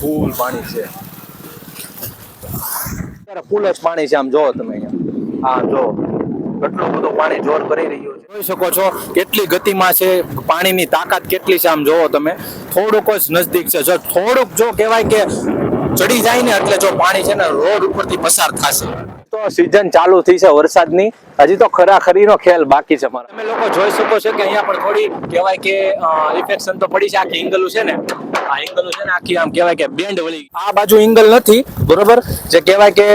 ફૂલ પાણી છે. અત્યારે ફૂલ જ પાણી છે આમ જો તમે અહીંયા. હા જો કેટલું બધું પાણી જોર કરી રહ્યું છે. જોઈ શકો છો કેટલી ગતિમાં છે, પાણીની તાકાત કેટલી છે આમ જોવો તમે. થોડુંક જ નજદીક છે. જો થોડુંક જો કહેવાય કે ચડી જાય ને એટલે જો પાણી છે ને રોડ ઉપરથી પસાર થશે. તો સીઝન ચાલુ થઈ છે વરસાદની. હજી તો ખરાખરીનો ખેલ બાકી છે મારા. તમે લોકો જોઈ શકો છો કે અહીંયા પણ થોડી કહેવાય કે ઇફેક્શન તો પડી છે. આ કેંગલું છે ને. આ છે ને આખી આમ કહેવાય કે બેન્ડ વળી આ બાજુ એંગલ નથી બરોબર? જે કહેવાય કે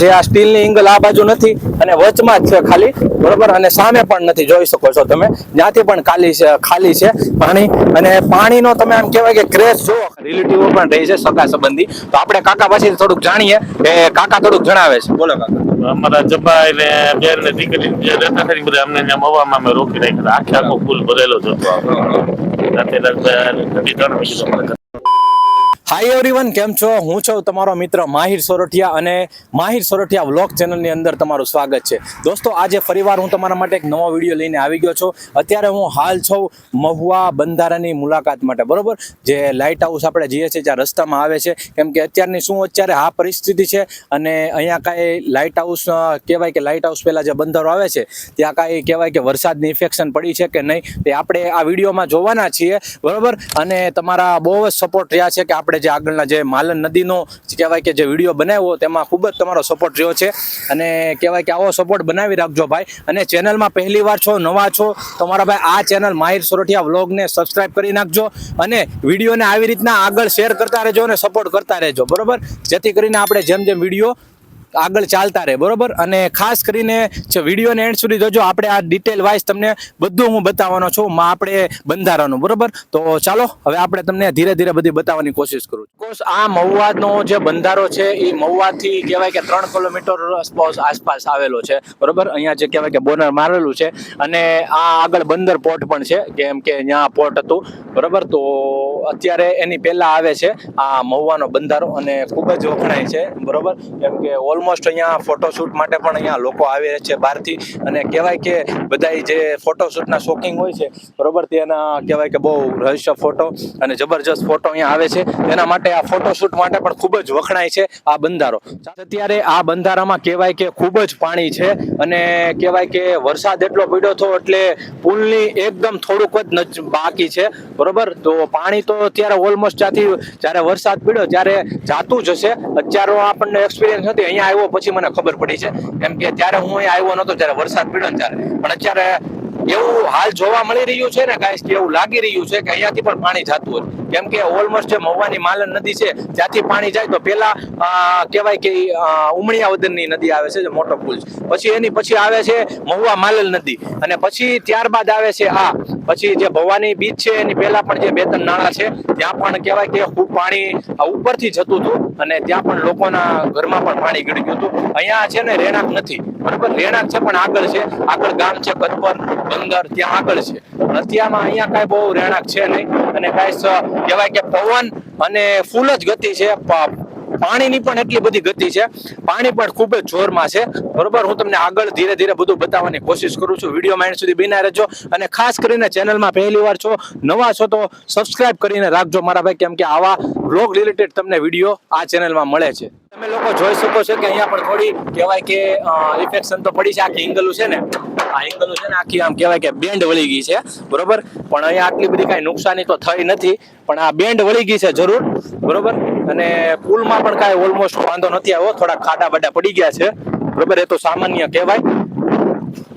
જે આ સ્ટીલની એંગલ આ બાજુ નથી અને વચમાં જ છે ખાલી બરોબર? અને સામે પણ નથી જોઈ શકો છો તમે. જ્યાંથી પણ ખાલી છે ખાલી છે પાણી. અને પાણીનો તમે આમ કહેવાય કે ક્રેશ જો રિલેટિવો પણ રહી છે સગા સંબંધી. તો આપણે કાકા પાસેથી થોડુંક જાણીએ કે કાકા થોડુંક જણાવે છે. બોલો કાકા. અમારા જબાઈ ને બેન ને દીકરી જે રહેતા ખરી બધા અમને મવામાં અમે રોકી રાખ્યા આખે આખો ફૂલ ભરેલો જ હતો. રાતે રાતે અઢી ત્રણ ઘરે હાય એવરીવન કેમ છો? હું છું તમારો મિત્ર માહિર સોરઠિયા અને માહિર સોરઠિયા વ્લોગ ચેનલની અંદર તમારું સ્વાગત છે. દોસ્તો, આજે ફરીવાર હું તમારા માટે એક નવો વીડિયો લઈને આવી ગયો છું. અત્યારે હું હાલ છું મહુવા બંધારાની મુલાકાત માટે, બરોબર? જે લાઇટ હાઉસ આપણે જઈએ છીએ, જ્યાં રસ્તામાં આવે છે. કેમ કે અત્યારની શું અત્યારે આ પરિસ્થિતિ છે અને અહીંયા કાંઈ લાઇટ હાઉસ કહેવાય કે લાઇટ હાઉસ પહેલાં જે બંધારો આવે છે, ત્યાં કાંઈ કહેવાય કે વરસાદની ઇન્ફેક્શન પડી છે કે નહીં, તે આપણે આ વિડીયોમાં જોવાના છીએ, બરોબર? અને તમારા બહુ જ સપોર્ટ રહ્યા છે કે આપણે જે આગળના જે માલન નદીનો કહેવાય કે જે વીડિયો બનાવ્યો તેમાં ખૂબ જ તમારો સપોર્ટ રહ્યો છે. અને કહેવાય કે આવો સપોર્ટ બનાવી રાખજો ભાઈ. અને ચેનલમાં પહેલી વાર છો, નવા છો, તમારા ભાઈ આ ચેનલ માહિર સોરઠિયા વ્લોગને સબસ્ક્રાઇબ કરી નાખજો. અને વિડીયોને આવી રીતના આગળ શેર કરતા રહેજો અને સપોર્ટ કરતા રહેજો. બરોબર? જેથી કરીને આપણે જેમ જેમ વીડિયો આગળ ચાલતા રહે, બરોબર? અને ખાસ કરીને વિડીયોને એન્ડ સુધી જોજો, આપણે આ ડિટેલ વાઇઝ તમને બધું હું બતાવવાનો છું, માં આપણે બંધારણનું બરોબર? તો ચાલો, હવે આપણે તમને ધીરે ધીરે બધી બતાવવાની કોશિશ કરું કોર્સ આ મહુવાનો જે બંધારો છે, એ મહુવાથી કહેવાય કે ત્રણ કિલોમીટર આસપાસ આવેલો છે, બરોબર? અહીંયા જે કહેવાય કે બોનર મારેલું છે, અને આ આગળ બંદર પોર્ટ પણ છે, કેમ કે અહીંયા પોર્ટ હતું, બરોબર? તો અત્યારે એની પહેલા આવે છે આ મહુવાનો બંધારો, અને ખૂબ જ વખણાય છે, બરોબર? કેમ કે ઓલમોસ્ટ અહીંયા ફોટોશૂટ માટે પણ અહીંયા લોકો આવે છે બહારથી. અને કહેવાય કે બધા જે ફોટોશૂટના શોખીન હોય છે, બરોબર, તેના કહેવાય કે બહુ રહસ્ય ફોટો અને જબરજસ્ત ફોટો અહીંયા આવે છે. તેના માટે આ ફોટોશૂટ માટે પણ ખૂબ જ વખણાય છે આ બંધારો. અત્યારે આ બંધારામાં કહેવાય કે ખૂબ જ પાણી છે અને કહેવાય કે વરસાદ એટલો પડ્યો હતો એટલે પુલની એકદમ થોડુંક જ બાકી છે, બરોબર? તો પાણી તો અત્યારે ઓલમોસ્ટ ત્યાંથી જ્યારે વરસાદ પડ્યો, ત્યારે જાતું જ હશે. અત્યારે આપણને એક્સપિરિયન્સ નથી, અહીંયા આવ્યો પછી મને ખબર પડી છે. કેમ કે ત્યારે હું અહીંયા આવ્યો નતો જ્યારે વરસાદ પડ્યો ત્યારે. પણ અત્યારે એવું હાલ જોવા મળી રહ્યું છે ને ગાઈસ એવું લાગી રહ્યું છે કે અહીંયાથી પણ પાણી જતું હોય. કેમ કે ઓલમોસ્ટ જે મહુવાની માલન નદી છે ત્યાંથી પાણી જાય તો પેલા કહેવાય કે અ, ઉમળિયાવદનની નદી આવે છે જે મોટો પુલ છે. પછી એની પછી આવે છે મહુવા માલલ નદી. અને પછી ત્યારબાદ આવે છે આ પછી જે ભવાની બીચ છે, એની પહેલા પણ જે બે ત્રણ નાળા છે, ત્યાં પણ કહેવાય કે ખૂબ પાણી ઉપરથી જતું હતું અને ત્યાં પણ લોકોના ઘરમાં પણ પાણી ગળી ગયું હતું. અહીંયા છે ને રહેણાંક નથી. બરાબર? રહેણાંક છે, પણ આગળ છે. આગળ ગામ છે કદપર બંદર, ત્યાં આગળ છે. પણ અહીંયા કાંઈ બહુ રહેણાંક છે નહીં. અને કાંઈ કહેવાય કે પવન અને ફૂલ જ ગતિ છે. પાણીની પણ એટલી બધી ગતિ છે. પાણી પણ ખૂબ જ જોરમાં છે. બરોબર, હું તમને આગળ ધીરે ધીરે બધું બતાવવાની કોશિશ કરું છું. વીડિયો માઇન્ડ સુધી બિના રહેજો અને ખાસ કરીને ચેનલમાં પહેલી વાર છો, નવા છો તો સબસ્ક્રાઇબ કરીને રાખજો મારા ભાઈ, કેમ કે આવા બ્લોગ રિલેટેડ તમને વીડિયો આ ચેનલમાં મળે છે. તમે લોકો જોઈ શકો છો કે અહીંયા પણ થોડી કહેવાય કે ઇન્ફેક્શન તો પડી છે, આખી ઇંગલું છે ને. આ ઇંગલું છે ને આખી આમ કહેવાય કે બેન્ડ વળી ગઈ છે, બરોબર? પણ અહીંયા આટલી બધી કાંઈ નુકસાની તો થઈ નથી, પણ આ બેન્ડ વળી ગઈ છે જરૂર, બરોબર? અને પુલમાં પણ કાંઈ ઓલમોસ્ટ વાંધો નથી આવ્યો થોડા ખાડા બાડા પડી ગયા છે, બરોબર? એ તો સામાન્ય કહેવાય.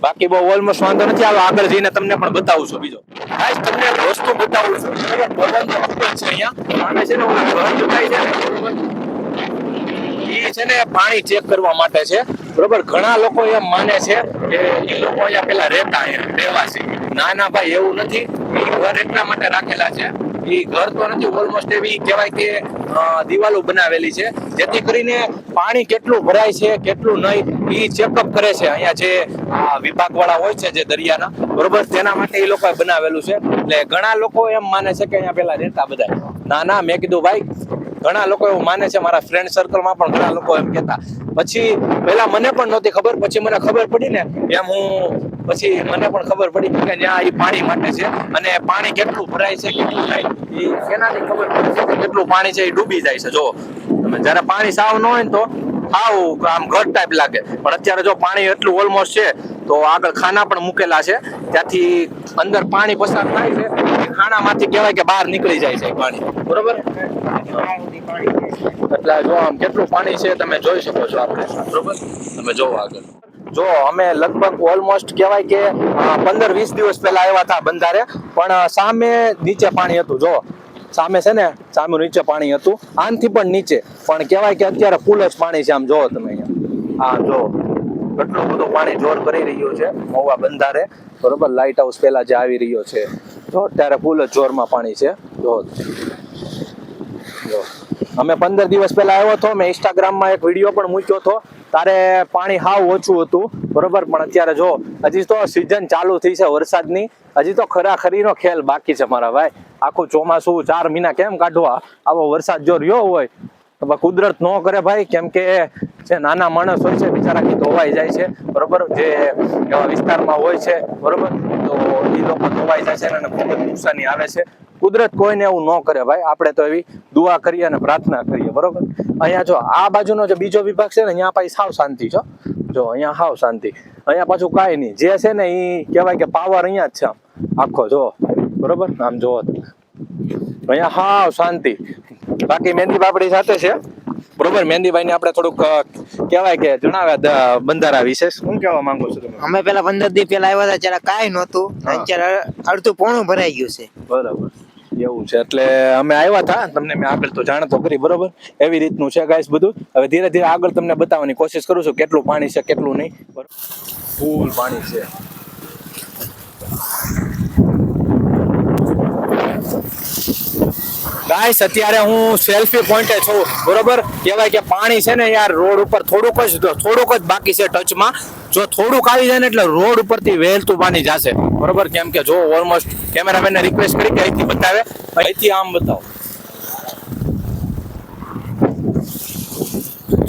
બાકી બહુ ઓલમોસ્ટ વાંધો નથી આવ્યો, આગળ જઈને તમને પણ બતાવું છું બીજો. ગાઈસ તમને વસ્તુ બતાવું છું. બરોબર છે અહીંયા. છે ને ઘર થાય છે ને ઈ છે ને પાણી ચેક કરવા માટે છે. બરોબર? ઘણા લોકો એમ માને છે કે એ લોકો અહીંયા પેલા રહેતા અહીંયા, રહેવાસી. ના ના ભાઈ એવું નથી એ ઘર એટલા માટે રાખેલા છે. એ ઘર તો નથી ઓલમોસ્ટ એવી કહેવાય કે દિવાલો બનાવેલી છે. જેથી કરીને પાણી કેટલું ભરાય છે, કેટલું નહીં એ ચેકઅપ કરે છે અહીંયા જે વિભાગ વાળા હોય છે જે દરિયાના. બરોબર? તેના માટે એ લોકોએ બનાવેલું છે. એટલે ઘણા લોકો એમ માને છે કે અહીંયા પેલા રહેતા બધા. ના ના મેં કીધું, ભાઈ ઘણા લોકો એવું માને છે, મારા ફ્રેન્ડ સર્કલમાં પણ ઘણા લોકો એમ કહેતા. પછી પહેલા મને પણ નહોતી ખબર, પછી મને ખબર પડી ને એમ હું પછી મને પણ ખબર પડી કે ત્યાં એ પાણી માટે છે અને પાણી કેટલું ભરાય છે, કેટલું થાય એ એનાથી ખબર પડે છે કેટલું પાણી છે એ ડૂબી જાય છે. જો, તમે જ્યારે પાણી સાવ ન હોય ને તો આવું આમ ઘર ટાઈપ લાગે. પણ અત્યારે જો પાણી એટલું ઓલમોસ્ટ છે, તો આગળ ખાના પણ મૂકેલા છે. ત્યાંથી અંદર પાણી પસાર થાય છે ખાનામાંથી કહેવાય કે બહાર નીકળી જાય છે પાણી. બરોબર? એટલે જો આમ કેટલું પાણી છે તમે જોઈ શકો છો આપણે. બરોબર? તમે જોવો આગળ. જો અમે લગભગ ઓલમોસ્ટ કહેવાય કે પંદર વીસ દિવસ પહેલા આવ્યા હતા બંધારે પણ સામે નીચે પાણી હતું જો. સામે છે ને સામે નીચે પાણી હતું આનથી પણ નીચે. પણ કહેવાય કે અત્યારે ફૂલ જ પાણી છે આમ જોવો તમે અહીંયા. હા જો કેટલું બધું પાણી જોર કરી રહ્યું છે મહુવા બંધારે. બરોબર? લાઇટ હાઉસ પહેલા જે આવી રહ્યો છે જો અત્યારે ફૂલ જ જોરમાં પાણી છે જો જો અમે પંદર દિવસ પહેલા આવ્યો હતો, મેં ઇન્સ્ટાગ્રામમાં એક વીડિયો પણ મૂક્યો હતો. તારે પાણી હાવ ઓછું હતું, બરોબર? પણ અત્યારે જો, હજી તો સિઝન ચાલુ થઈ છે વરસાદની. હજી તો ખરાખરીનો ખેલ બાકી છે મારા ભાઈ. આખું ચોમાસું ચાર મહિના કેમ કાઢવા? આવો વરસાદ જો રહ્યો હોય, તો કુદરત ન કરે ભાઈ. કેમ કે જે નાના માણસ હોય છે બિચારા ગીત ધોવાઈ જાય છે, બરોબર? જે એવા વિસ્તારમાં હોય છે, બરોબર? તો એ લોકો ધોવાઈ જાય છે અને ખૂબ જ નુકસાની આવે છે. કુદરત કોઈને એવું ન કરે ભાઈ. આપણે તો એવી દુઆ કરીએ અને પ્રાર્થના કરીએ, બરોબર? અહીંયા જો, આ બાજુનો જે બીજો વિભાગ છે ને, અહીંયા પાછી સાવ શાંતિ છો જો, અહીંયા સાવ શાંતિ. અહીંયા પાછું કાંઈ નહીં. જે છે ને એ કહેવાય કે પાવર અહીંયા જ છે આમ. આખો, જો. બરોબર? આમ જો અહીંયા હાવ શાંતિ. બાકી મહેંદી બાપડી સાથે છે. બરોબર? મહેંદીભાઈને આપણે થોડુંક કહેવાય કે જણાવ્યા બંધારા વિશે શું કહેવા માંગો છો તમે? અમે પેલા પંદર દિવસ પેલા આવ્યા હતા ત્યારે કાંઈ નહોતું અત્યારે અડધું પોણું ભરાઈ ગયું છે. બરાબર. એવું છે એટલે અમે આવ્યા હતા તમને મેં આગળ તો જાણતો કરી બરોબર? એવી રીતનું છે ગાઈસ બધું. હવે ધીરે ધીરે આગળ તમને બતાવવાની કોશિશ કરું છું કેટલું પાણી છે કેટલું નહીં. ફૂલ પાણી છે. ગાઈસ અત્યારે હું સેલ્ફી પોઈન્ટે છું, બરોબર? કહેવાય કે પાણી છે ને યાર, રોડ ઉપર થોડુંક જ થોડુંક જ બાકી છે ટચમાં જો થોડુંક આવી જાય ને એટલે રોડ ઉપરથી વહેલતું પાણી જશે. બરોબર? કેમ કે જો ઓલમોસ્ટ કેમેરામેનને રિક્વેસ્ટ કરી કે અહીંથી બતાવે. અહીંથી આમ બતાવો.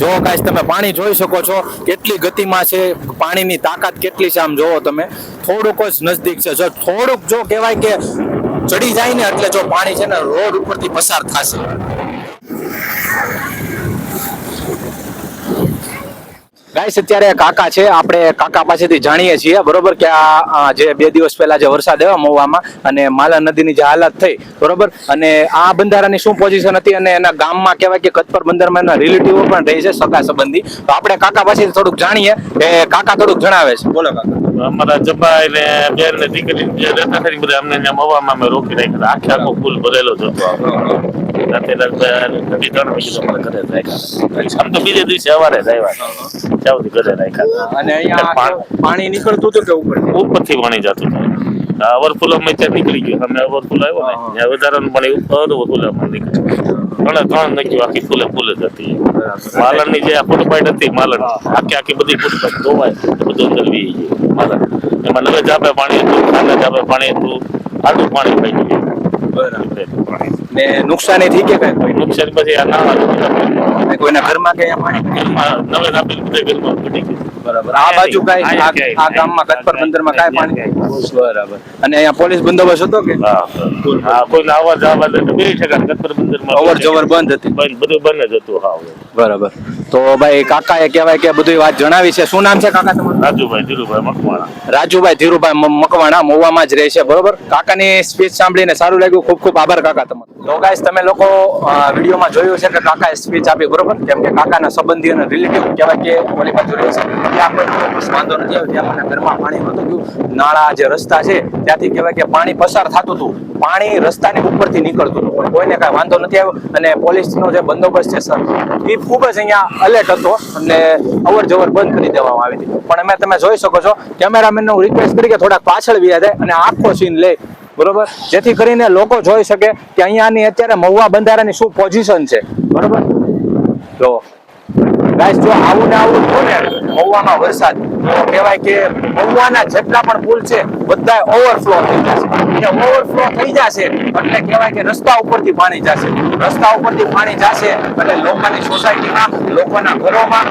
જો કાશ તમે પાણી જોઈ શકો છો કેટલી ગતિમાં છે, પાણીની તાકાત કેટલી છે આમ જોવો તમે. થોડુંક જ નજદીક છે. જો થોડુંક જો કહેવાય કે ચડી જાય ને એટલે જો પાણી છે ને રોડ ઉપરથી પસાર થશે. ગાઈસ અત્યારે કાકા છે. આપણે કાકા પાસેથી જાણીએ છીએ, બરોબર, કે આ જે બે દિવસ પહેલા જે વરસાદ આવ્યો મહુવામાં અને માલા નદીની જે હાલત થઈ, બરોબર? અને આ બંધારાની શું પોઝિશન હતી અને એના ગામમાં કહેવાય કે કચ્છપર બંદરમાં એના રિલેટિવો પણ રહે છે, સગા સંબંધી. તો આપણે કાકા પાસેથી થોડુંક જાણીએ. કે કાકા થોડુંક જણાવે છે. બોલો કાકા. અમારા જબાઈ ને બેન ને દીકરી જે રહેતા હતા બધા અમને ત્યાં મવામાં અમે રોકી રાખ્યા આખે આખો ફૂલ ભરેલો જ હતો રાતે ત્રણ વાગે અમારે ઘરે રાખ્યા. આમ તો બીજે દિવસે સવારે જ આવ્યા ત્યાં સુધી ઘરે રાખ્યા અને અહીંયા પાણી નીકળતું હતું કે ઉપર? ઉપરથી પાણી જતું હતું. અમે ત્યાં નીકળી ગયો. અમે ઓવરફ્લો આવ્યો ને. ત્યાં વધારાનું પાણી ઉપર ઓવરફ્લો નીકળ્યું. ત્રણે ત્રણ નક્કી આખી ફૂલે ફૂલે જ હતી. માલણની જે ફૂટપાઈટ હતી માલણ આખી આખી બધી ફૂટપાઈટ ધોવાય બધું અંદર વી ગયું. માલણ એમાં નવે જાપે પાણી હતું ખાના જાપે પાણી હતું આટલું પાણી થઈ ગયું. પાણી ને નુકસાની થઈ કે કઈ? નુકસાન પછી આ નાવા કોઈના ઘરમાં કે પાણી નવે જાપે બધે ઘરમાં પડી ગયું. બરાબર. આ બાજુ કાંઈ? આ આ ગામમાં કચ્છપર બંદરમાં કાંઈ પાણી બરાબર. અને અહીંયા પોલીસ બંદોબસ્ત હતો કે? હા. આવવા જવા બે ટકા કત્તર બંદરમાં અવર જવર બંધ હતી. બંધ બધું બંધ જ હતું હા. બરાબર. તો ભાઈ કાકાએ કહેવાય કે બધી વાત જણાવી છે. શું નામ છે કાકા તમારું? રાજુભાઈ ધીરુભાઈ મકવાણા. રાજુભાઈ ધીરુભાઈ મકવાણા મોવામાં જ રહે છે બરોબર? કાકાની સ્પીચ સાંભળીને સારું લાગ્યું. ખૂબ ખૂબ આભાર કાકા તમારો. તો ગાઈસ તમે લોકો વિડીયોમાં જોયું છે કે કાકાએ સ્પીચ આપી બરોબર? કેમ કે કાકાના સંબંધી અને રિલેટિવ કહેવાય કે ઓલી બાજુ રહે છે. ત્યાં કોઈ વાંધો નથી આવ્યો ત્યાં મને ઘરમાં પાણી નહોતું ગયું નાળા જે રસ્તા છે ત્યાંથી કહેવાય કે પાણી પસાર થતું હતું. પાણી રસ્તાની ઉપરથી નીકળતું હતું. પણ કોઈને કાંઈ વાંધો નથી આવ્યો. અને પોલીસનો જે બંદોબસ્ત છે સર એ ખૂબ જ અહીંયા અલર્ટ હતો અને અવર જવર બંધ કરી દેવામાં આવી હતી. પણ અમે તમે જોઈ શકો છો કેમેરામેનને હું રિક્વેસ્ટ કરી કે થોડાક પાછળ બી જાય અને આખો સીન લે. બરોબર? જેથી કરીને લોકો જોઈ શકે કે અહીંયાની અત્યારે મહુવા બંધારાની શું પોઝિશન છે. બરોબર? જો ગાઈસ, જો આવું ને આવું થયું ને મહુવામાં વરસાદ, તો કહેવાય કે મહુવાના જેટલા પણ પુલ છે બધા ઓવરફ્લો થઈ જશે. ઓવરફ્લો થઈ જશે એટલે કહેવાય કે રસ્તા ઉપરથી પાણી જશે. રસ્તા ઉપરથી પાણી જશે એટલે લોકોની સોસાયટીમાં, લોકોના ઘરોમાં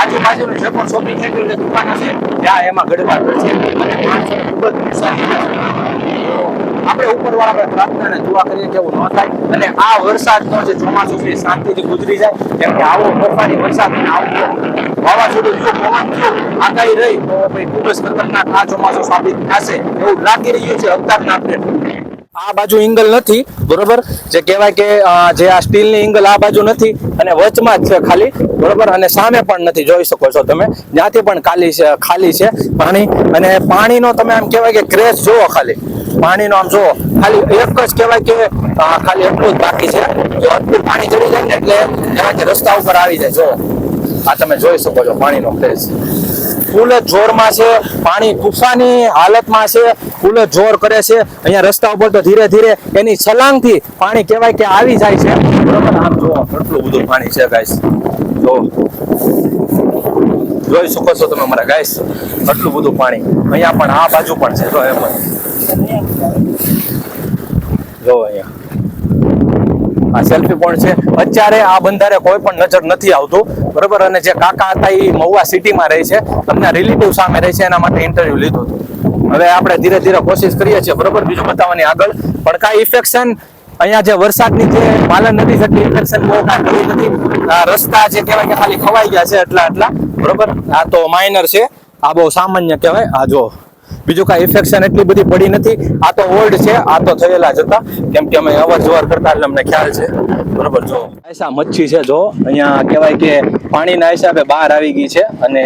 આજુબાજુનું જે પણ શોપિંગ સેન્ટર દુકાન હશે ત્યાં એમાં ગડબડ થશે. અને માણસોને ખૂબ જ નુકસાન થશે. આપણે ઉપરવાળા પ્રાર્થના અને દુઆ કરીએ કે એવું ન થાય અને આ વરસાદનો જે ચોમાસું છે શાંતિથી ગુજરી જાય, કેમ કે આવો તોફાની વરસાદ અને આવું વાવાઝોડું જો પવન થયું, આગાહી રહી, તો ભાઈ ખૂબ જ ખતરનાક આ ચોમાસું સાબિત થશે એવું લાગી રહ્યું છે અવતારના અપડેટ આ બાજુ એંગલ નથી, બરોબર? જે કહેવાય કે જે આ સ્ટીલની એંગલ આ બાજુ નથી અને વચમાં જ છે ખાલી, બરોબર? અને સામે પણ નથી, જોઈ શકો છો તમે. જ્યાંથી પણ ખાલી છે ખાલી છે પાણી. અને પાણીનો તમે આમ કહેવાય કે ક્રેશ જુઓ ખાલી. પાણીનો આમ જુઓ, ખાલી એક જ કહેવાય કે ખાલી એટલું જ બાકી છે. જો આટલું પાણી ચડી જાય ને એટલે કે રસ્તા ઉપર આવી જાય. જો, આ તમે જોઈ શકો છો પાણીનો ફેસ. ફૂલ જ જોરમાં છે, પાણી તુફાની હાલતમાં છે, ફૂલ જ જોર કરે છે. અહીંયા રસ્તા ઉપર તો ધીરે ધીરે એની છલાંગથી પાણી કહેવાય કે આવી જાય છે. બરોબર, આમ જુઓ કેટલું બધું પાણી છે ગાઈસ જો, જોઈ શકો છો તમે મારા ગાઈસ કેટલું બધું પાણી. અહીંયા પણ આ બાજુ પણ છે, જો, એમ આ સેલ્ફી પોઈન્ટ છે. અત્યારે આ બંધારે કોઈ પણ નજર નથી આવતું, બરોબર? અને જે કાકા હતા એ મહુવા સિટીમાં રહે છે. તમને રિલેટિવ સામે રહે છે, એના માટે ઇન્ટરવ્યુ લીધું હતું. હવે આપણે ધીરે ધીરે કોશિશ કરીએ છીએ, બરોબર? બીજું બતાવવાની આગળ. પણ કાંઈ ઇફેક્શન અહીંયા જે વરસાદની જે પાલન નથી થતી ઇન્ફેક્શન બહુ કાંઈ કરી નથી. આ રસ્તા જે કહેવાય કે ખાલી ખવાઈ ગયા છે, એટલા એટલા, બરોબર? આ તો માઇનર છે. આ બહુ સામાન્ય કહેવાય. આ જો બીજું કાંઈ ઇન્ફેક્શન એટલી બધી પડી નથી. આ તો ઓલ્ડ છે, આ તો થયેલા જ હતા. કેમ કે અમે અવર જવર કરતા એટલે અમને ખ્યાલ છે. બરોબર, જો. આયસા મચ્છી છે, જો. અહીંયા કહેવાય કે પાણીના હિસાબે બહાર આવી ગઈ છે અને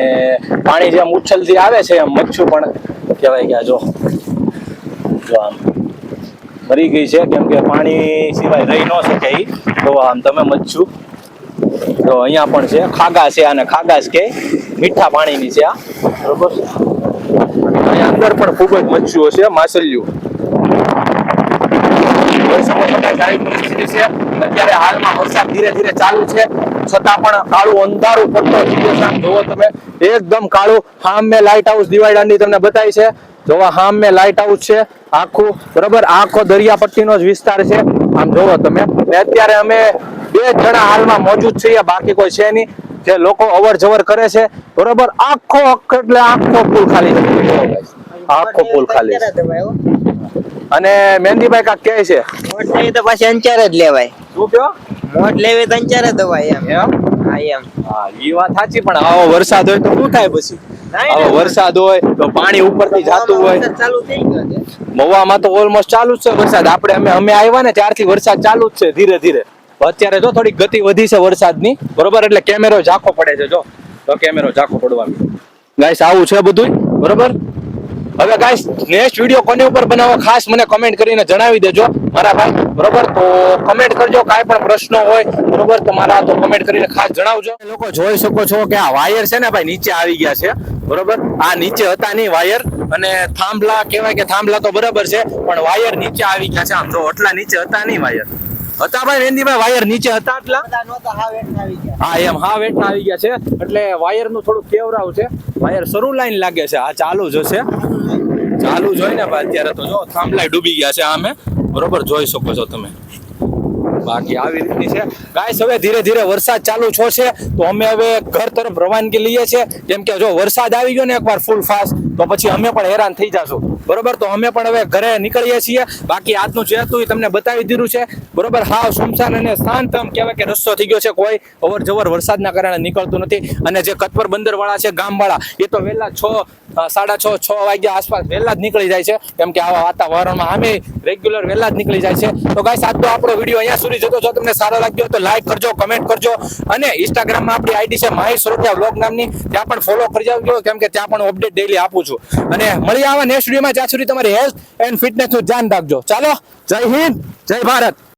પાણી જેમ ઉછલથી આવે છે એમ મચ્છું પણ કહેવાય કે આ જો જો આમ મરી ગઈ છે. કેમ કે પાણી સિવાય રહી ન શકે એ તો આમ તમે મચ્છું તો અહીંયા પણ છે. ખાગા છે અને ખાગાસ કે મીઠા પાણીની છે આ. બરોબર? અહીંયા અંદર પણ ખૂબ જ મચ્છીઓ છે, માછલીઓ. અત્યારે હાલમાં વરસાદ ધીરે ધીરે ચાલુ છે. છતાં પણ કાળું અંધારું પડતો જોવો તમે, એકદમ કાળું હામ લાઇટ હાઉસ દિવાળાની તમને બતાવી છે. જોવા હામ લાઇટ હાઉસ છે. આખું, બરોબર, આખો દરિયાપટ્ટીનો જ વિસ્તાર છે. આમ જોવો તમે અત્યારે અમે બે જણા હાલમાં મોજૂદ છીએ, બાકી કોઈ છે નહીં. જે લોકો અવર જવર કરે છે બરોબર? આખો એટલે આખો પુલ ખાલી. આખો પુલ ખાલી. અને મહેંદીભાઈ કાક કે છે? મોટ લેવી તો પાછી અંચાર જ લેવાય. શું કયો મોટ લેવી તો અંચાર જ દવાય એમ. હા એમ. હા એ વાત સાચી પણ આવો વરસાદ હોય તો શું થાય પછી? આવો વરસાદ હોય તો પાણી ઉપરથી જાતું હોય. ચાલુ થઈ ગયો છે. મહુવામાં તો ઓલમોસ્ટ ચાલુ જ છે વરસાદ. આપણે અમે અમે આવ્યા ને ત્યારથી વરસાદ ચાલુ જ છે ધીરે ધીરે. અત્યારે જો થોડી ગતિ વધી છે વરસાદની, બરોબર? એટલે કેમેરો ઝાંખો પડે છે, જો. તો કેમેરો ઝાંખો પડવાનું. ગાઈસ આવું છે બધું બરોબર? હવે ગાઈસ નેક્સ્ટ વીડિયો કોની ઉપર બનાવો? ખાસ મને કમેન્ટ કરીને જણાવી દેજો, મારા ભાઈ, બરોબર? તો કમેન્ટ કરજો, કાંઈ પણ પ્રશ્નો હોય, બરોબર? તમારા તો કમેન્ટ કરીને ખાસ જણાવજો. લોકો જોઈ શકો છો કે આ વાયર છે ને ભાઈ, નીચે આવી ગયા છે, બરોબર? આ નીચે હતા નહીં વાયર અને થાંભલા, કહેવાય કે થાંભલા તો બરાબર છે, પણ વાયર નીચે આવી ગયા છે. આમ જો, એટલા નીચે હતા નહીં વાયર હતા ભાઈ વેંદીભાઈ વાયર નીચે હતા એટલા. હા એમ હા વેઠા આવી ગયા છે. એટલે વાયરનું થોડું કેવરાવ છે. વાયર શરૂ લાઈન લાગે છે આ ચાલુ જ હશે. ચાલુ જોઈ ને ભાઈ અત્યારે તો જો થાંભલાય ડૂબી ગયા છે આમે. બરોબર જોઈ શકો છો તમે. બાકી આવી રીતની છે. ગાય હવે ધીરે ધીરે વરસાદ ચાલુ છો છે. તો અમે હવે ઘર તરફ રવાનગી લઈએ છીએ. કેમ કે જો વરસાદ આવી ગયો ને એકવાર ફૂલ ફાસ્ટ તો પછી અમે પણ હેરાન થઈ જશું. બરોબર? તો અમે પણ હવે ઘરે નીકળીએ છીએ. બાકી આજનું જે હતું એ તમને બતાવી દીધું છે. બરોબર? હાવ સુમસાન અને શાંત આમ કહેવાય કે રસ્તો થઈ ગયો છે. કોઈ અવર જવર વરસાદના કારણે નીકળતું નથી. અને જે કતપર બંદરવાળા છે ગામ વાળા એ તો વહેલા છ સાડા છ છ વાગ્યા આસપાસ વહેલા જ નીકળી જાય છે. કેમ કે આવા વાતાવરણમાં અમે રેગ્યુલર વહેલા જ નીકળી જાય છે. તો ગાઈસ આજનો આપણો વીડિયો અહીંયા સુધી જતો જો તમને સારો લાગ્યો તો લાઈક કરજો કમેન્ટ કરજો. અને ઇન્સ્ટાગ્રામમાં આપણી આઈડી છે માહી સુરત્યા વ્લોગ નામની. ત્યાં પણ ફોલો કરી જાવજો, કેમ કે ત્યાં પણ અપડેટ ડેલી આપું છું. અને મળી આવા નેક્સ્ટ વિડીયોમાં જ્યાં સુધી તમારી હેલ્થ એન્ડ ફિટનેસનું ધ્યાન રાખજો. ચાલો, જય હિન્દ, જય ભારત.